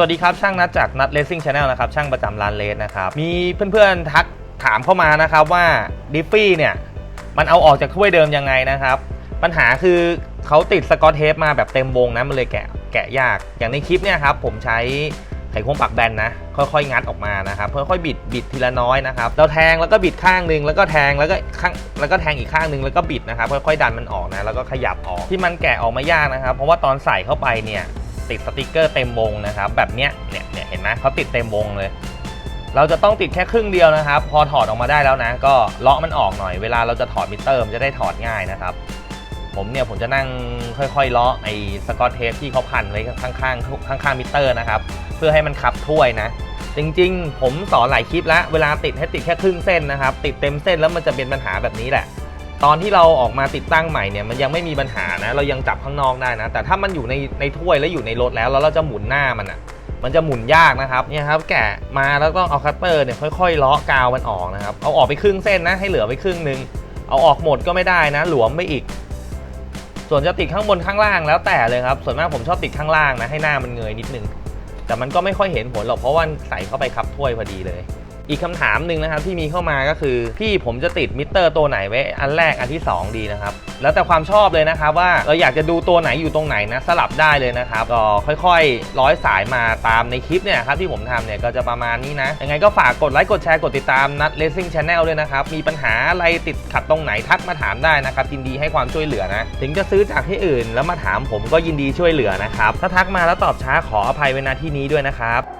วัสดีครับช่างนัดจากนัดเลสซิ่งชาแนลนะครับช่างประจำร้านเลสนะครับมีเพื่อนๆทักถามเข้ามานะครับว่าดิฟฟี่เนี่ยมันเอาออกจากถ้วยเดิมยังไงนะครับ ปัญหาคือเขาติดสกอตเทปมาแบบเต็มวงนะมันเลยแกะแกะยากอย่างในคลิปเนี่ยครับผมใช้ไขควงปักแบนนะ ค่อยๆ งัดออกมานะครับค่อยๆบิดบิดทีละน้อยนะครับเราแทงแล้วก็บิดข้างหนึ่งแล้วก็แทงแล้วก็ข้างแล้วก็แทงอีกข้างหนึ่งแล้วก็บิดนะครับค่อยๆดันมันออกนะแล้วก็ขยับออกที่มันแกะออกมายากนะครับ เพราะว่าตอนใส่เข้าไปเนี่ย ติดสติกเกอร์เต็มวงนะครับ แบบเนี้ยเนี่ยเนี่ยเห็นไหมเขาติดเต็มวงเลย เราจะต้องติดแค่ครึ่งเดียวนะครับ พอถอดออกมาได้แล้วนะ ก็เลาะมันออกหน่อยเวลาเราจะถอดมิเตอร์มันจะได้ถอดง่ายนะครับ ผมเนี่ยผมจะนั่งค่อยๆเลาะไอ้สกอตเทปที่เขาพันไว้ข้างๆข้างๆมิเตอร์นะครับเพื่อให้มันขับถ้วยนะจริงๆ ผมสอนหลายคลิปแล้ว เวลาติดให้ติดแค่ครึ่งเส้นนะครับ ติดเต็มเส้นแล้วมันจะเป็นปัญหาแบบนี้แหละ ตอนที่เราออกมาติดตั้งใหม่เนี่ยมันยังไม่มีปัญหานะเรายังจับข้างนอกได้นะ แต่ถ้ามันอยู่ในในถ้วยแล้วอยู่ในรถแล้วแล้วเราจะหมุนหน้ามันอะมันจะหมุนยากนะครับเนี่ยครับแกะมาแล้วต้องเอาคัตเตอร์เนี่ยค่อยๆเลาะกาวมันออกนะครับเอาออกไปครึ่งเส้นนะให้เหลือไว้ครึ่งหนึ่งเอาออกหมดก็ไม่ได้นะ หลวมไปอีก ส่วนจะติดข้างบนข้างล่างแล้วแต่เลยครับ ส่วนมากผมชอบติดข้างล่างนะให้หน้ามันเงยนิดนึง แต่มันก็ไม่ค่อยเห็นผลหรอกเพราะว่าใส่เข้าไปคับถ้วยพอดีเลย อีกคำถามหนึ่งนะครับที่มีเข้ามาก็คือ พี่ผมจะติดมิเตอร์ตัวไหนไว้อันแรกอันที่ 2 ดีนะครับ แล้วแต่ความชอบเลยนะครับว่าเราอยากจะดูตัวไหนอยู่ตรงไหนนะสลับได้เลยนะครับก็ค่อยๆ ร้อยสายมาตามในคลิปเนี่ยครับที่ผมทำเนี่ยก็จะประมาณนี้นะยังไงก็ฝากกดไลค์กดแชร์กดติดตามนัดเลสซิ่งชาแนลด้วยนะครับ มีปัญหาอะไรติดขัดตรงไหนทักมาถามได้นะครับยินดีให้ความช่วยเหลือนะ ถึงจะซื้อจากที่อื่น แล้วมาถามผมก็ยินดีช่วยเหลือนะครับถ้าทักมาแล้วตอบช้าขออภัยไว้ณที่นี้ด้วยนะครับ